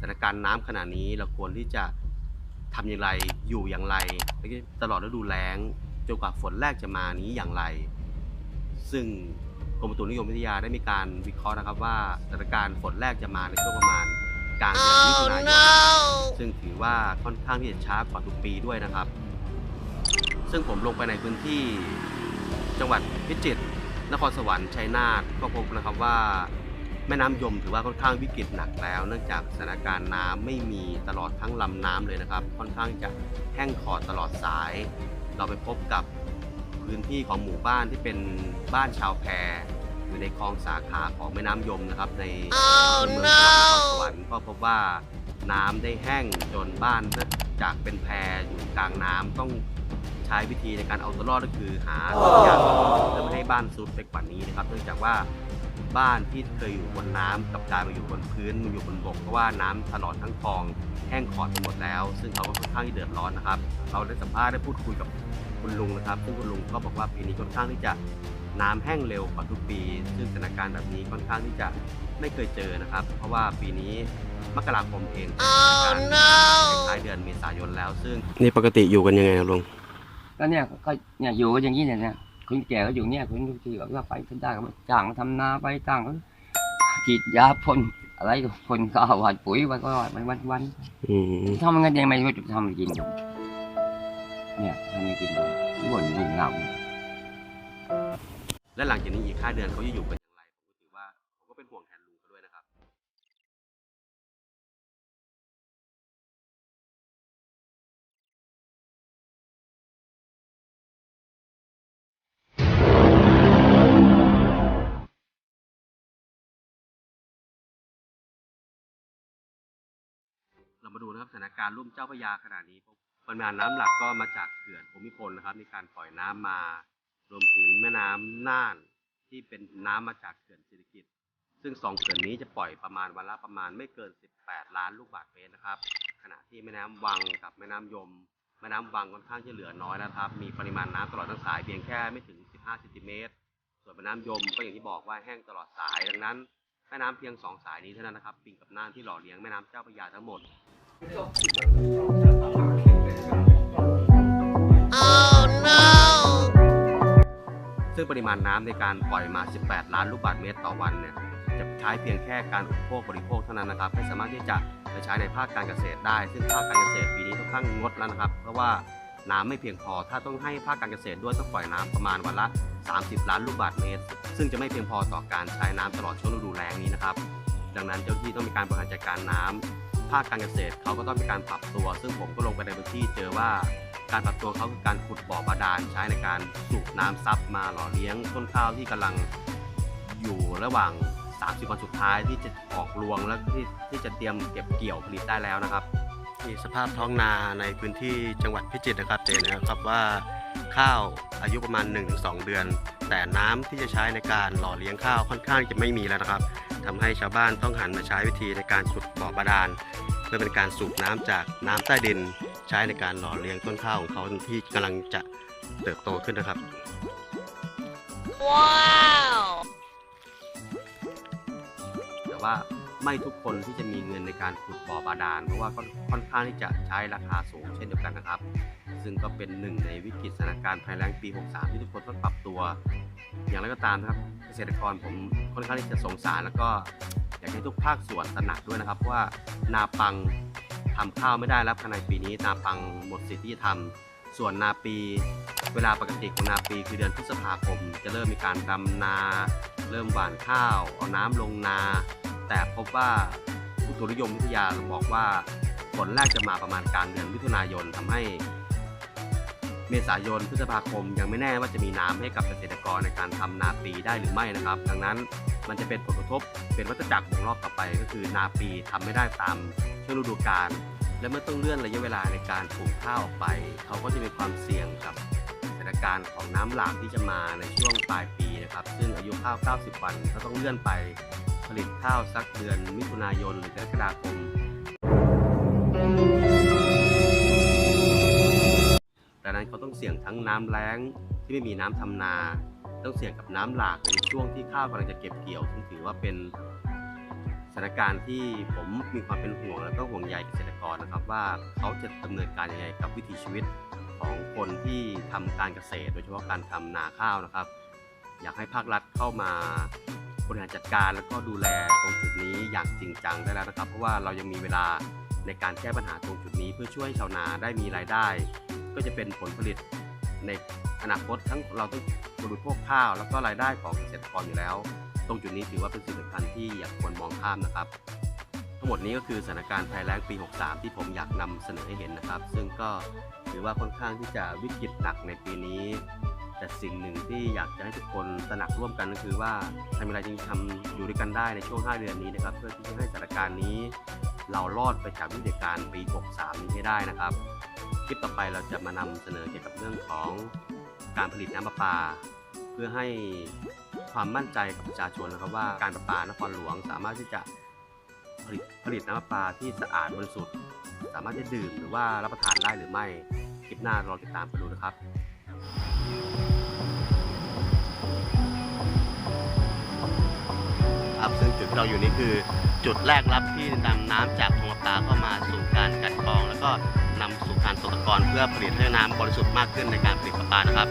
สถานการณ์น้ำขณะนี้เราควรที่จะทำอย่างไรอยู่อย่างไร ตลอดฤดูแล้งจนกว่าฝนแรกจะมานี้อย่างไร ซึ่งกรมอุตุนิยมวิทยาได้มีการวิเคราะห์นะครับว่าสถานการณ์ฝนแรกจะมาในช่วงประมาณกลางเดือนมิถุนายนซึ่งถือว่าค่อนข้างที่จะช้ากว่าทุกปีด้วยนะครับ ซึ่งผมลงไปในพื้นที่จังหวัดพิจิตรนครสวรรค์ชัยนาทก็พบนะครับว่า แม่น้ำยมถือว่าค่อนข้างวิกฤตหนักแล้ว เนื่องจากสถานการณ์น้ำไม่มีตลอดทั้งลำน้ำเลยนะครับ ค่อนข้างจะแห้งขอดตลอดสาย เราไปพบกับพื้นที่ของหมู่บ้านที่เป็นบ้านชาวแพอยู่ในคลองสาขาของแม่น้ำยมนะครับ ในอำเภอเมืองจังหวัดนครสวรรค์ก็พบว่าน้ำได้แห้งจนบ้านจากเป็นแพอยู่กลางน้ำต้องใช้วิธีในการเอาตัวรอดก็คือหาต้นยางเพื่อไม่ให้บ้านซุดไปกว่านี้นะครับ เนื่องจากว่า บ้านที่เคยอยู่บนน้ำกับกลายมาอยู่บนพื้นมาอยู่บนบกเพราะว่าน้ำตลอดทั้งคลองแห้งขอดไปหมดแล้ว ซึ่งเขาก็ค่อนข้างที่เดือดร้อนนะครับ เราได้สัมภาษณ์ได้พูดคุยกับคุณลุงนะครับ ซึ่งคุณลุงก็บอกว่าปีนี้ค่อนข้างที่จะน้ำแห้งเร็วกว่าทุกปี ซึ่งสถานการณ์แบบนี้ค่อนข้างที่จะไม่เคยเจอนะครับ เพราะว่าปีนี้มกราคมเองเป็นการท้ายเดือนเมษายนแล้ว ซึ่งนี่ปกติอยู่กันยังไงลุงก็เนี่ยก็เนี่ยอยู่กันอย่างนี้เนี่ยเนี่ย คนแก่ก็อยู่เนี่ยคนที่ก็ไปคนได้ก็จ้างมาทำนาไปจ้างก็ฉีดยาพ่นอะไรก็พ่นก็หวานปุ๋ยวันก็วันวันวันอืมทำกันยังไม่รู้จะทำกินเนี่ยทำไม่กินบ่นหนุ่งเหงาและหลังจากนี้อีกห้าเดือนเขาจะอยู่กัน เรามาดูนะครับสถานการณ์รุ่มเจ้าพระยาขณะนี้ปริมาณน้ำหลักก็มาจากเขื่อนภูมิพลนะครับ มีการปล่อยน้ำมารวมถึงแม่น้ำน่านที่เป็นน้ำมาจากเขื่อนเศรษฐกิจซึ่งสองเขื่อนนี้จะปล่อยประมาณวันละประมาณไม่เกิน 18 ล้านลูกบาศก์เมตรนะครับ ขณะที่แม่น้ำวังกับแม่น้ำยม แม่น้ำวังค่อนข้างจะเหลือน้อยนะครับ มีปริมาณน้ำตลอดทั้งสายเพียงแค่ไม่ถึง 15เซนติเมตร ส่วนแม่น้ำยมก็อย่างที่บอกว่าแห้งตลอดสายดังนั้นแม่น้ำเพียงสองสายนี้เท่านั้นนะครับปิงกับน่านที่หล่อเลี้ยงแม่น้ำเจ้าพระยาทั้งหมด ซึ่งปริมาณน้ำในการปล่อยมา 18 ล้านลูกบาศก์เมตรต่อวันเนี่ยจะใช้เพียงแค่การอุปโภคบริโภคเท่านั้นนะครับ ไม่สามารถที่จะไปใช้ในภาคการเกษตรได้ ซึ่งภาคการเกษตรปีนี้ค่อนข้างงดแล้วนะครับ เพราะว่าน้ำไม่เพียงพอ ถ้าต้องให้ภาคการเกษตรด้วยต้องปล่อยน้ำประมาณวันละ 30 ล้านลูกบาศก์เมตร ซึ่งจะไม่เพียงพอต่อการใช้น้ำตลอดช่วงฤดูแล้งนี้นะครับ ดังนั้นเจ้าหน้าที่ต้องมีการบริหารจัดการน้ำ ภาคการเกษตรเขาก็ต้องมีการปรับตัว ซึ่งผมก็ลงไปในพื้นที่เจอว่าการปรับตัวเขาคือการขุดบ่อบาดาลใช้ในการสูบน้ำซับมาหล่อเลี้ยงต้นข้าวที่กำลังอยู่ระหว่าง 30 วันสุดท้ายที่จะออกรวงและที่ที่จะเตรียมเก็บเกี่ยวผลิตได้แล้วนะครับมีสภาพท้องนาในพื้นที่จังหวัดพิจิตรนะครับเจนนะครับว่าข้าวอายุประมาณ 1-2 เดือน แต่น้ำที่จะใช้ในการหล่อเลี้ยงข้าวค่อนข้างจะไม่มีแล้วนะครับ ทำให้ชาวบ้านต้องหันมาใช้วิธีในการขุดบ่อบาดาล เพื่อเป็นการสูบน้ำจากน้ำใต้ดิน ใช้ในการหล่อเลี้ยงต้นข้าวของเขาที่กำลังจะเติบโตขึ้นนะครับแต่ว่าไม่ทุกคนที่จะมีเงินในการขุดบ่อบาดาลเพราะว่าก็ค่อนข้างที่จะใช้ราคาสูงเช่นเดียวกันนะครับ ซึ่งก็เป็นหนึ่งในวิกฤตสถานการณ์ภัยแล้งปี 63 ที่ทุกคนต้องปรับตัว อย่างไรก็ตามนะครับเกษตรกรผมค่อนข้างที่จะสงสารแล้วก็อยากให้ทุกภาคส่วนตระหนักด้วยนะครับเพราะว่านาปังทำข้าวไม่ได้แล้วภายในปีนี้นาปังหมดสิทธิ์ที่จะทำส่วนนาปี เวลาปกติของนาปีคือเดือนพฤษภาคม จะเริ่มมีการดำนา เริ่มหว่านข้าวเอาน้ำลงนา แต่พบว่าอุตุนิยมวิทยาบอกว่าฝนแรกจะมาประมาณกลางเดือนมิถุนายนทำให้ เมษายนพฤษภาคม ยังไม่แน่ว่าจะมีน้ำให้กับเกษตรกรในการทำนาปีได้หรือไม่นะครับ ดังนั้นมันจะเป็นผลกระทบเป็นวัฏจักรวงรอบต่อไป ก็คือนาปีทำไม่ได้ตามช่วงฤดูกาลและเมื่อต้องเลื่อนระยะเวลาในการปลูกข้าวออกไป เขาก็จะมีความเสี่ยงกับสถานการณ์ของน้ำหลากที่จะมาในช่วงปลายปีนะครับ ซึ่งอายุข้าว 90 วันก็ต้องเลื่อนไปผลิตข้าวสักเดือนมิถุนายนหรือกรกฎาคมดัง ต้องเสี่ยงทั้งน้ำแล้งที่ไม่มีน้ำทำนา ต้องเสี่ยงกับน้ำหลากในช่วงที่ข้าวกำลังจะเก็บเกี่ยวซึ่งถือว่าเป็นสถานการณ์ที่ผมมีความเป็นห่วงแล้วก็ห่วงใยเกษตรกรนะครับ ว่าเขาจะดำเนินการยังไงกับวิถีชีวิตของคนที่ทำการเกษตร โดยเฉพาะการทำนาข้าวนะครับ อยากให้ภาครัฐเข้ามาบริหารจัดการแล้วก็ดูแลตรงจุดนี้อย่างจริงจังได้แล้วนะครับ เพราะว่าเรายังมีเวลาในการแก้ปัญหาตรงจุดนี้เพื่อช่วยชาวนาได้มีรายได้ ก็จะเป็นผลผลิตในอนาคตทั้งเราต้องบริโภคข้าว แล้วก็รายได้ของเกษตรกรอยู่แล้ว ตรงจุดนี้ถือว่าเป็นสิ่งสำคัญที่อย่าควรมองข้ามนะครับ ทั้งหมดนี้ก็คือสถานการณ์ภัยแล้งปี 63 ที่ผมอยากนำเสนอให้เห็นนะครับ ซึ่งก็ถือว่าค่อนข้างที่จะวิกฤตหนักในปีนี้ แต่สิ่งหนึ่งที่อยากจะให้ทุกคนตระหนักร่วมกันก็คือว่าทำอะไรจึงทำอยู่ด้วยกันได้ในช่วง 5 เดือนนี้นะครับ เพื่อที่จะให้สถานการณ์นี้ เรารอดไปจากวิกฤตการปี 63 นี้ให้ได้นะครับ คลิปต่อไปเราจะมานำเสนอเกี่ยวกับเรื่องของการผลิตน้ำประปา เพื่อให้ความมั่นใจกับประชาชนนะครับว่าการประปานครหลวงสามารถที่จะผลิตผลิตน้ำประปาที่สะอาดบริสุทธิ์ สามารถจะดื่มหรือว่ารับประทานได้หรือไม่ คลิปหน้ารอติดตามกันดูนะครับ ครับ ซึ่งจุดที่เราอยู่นี่คือจุดแรกรับที่นำน้ำจากทงประปาเข้ามาสู่การกัดกรอง แล้วก็นำสู่การตกตะกอนเพื่อผลิตให้น้ำบริสุทธิ์มากขึ้นในการผลิตประปานะครับ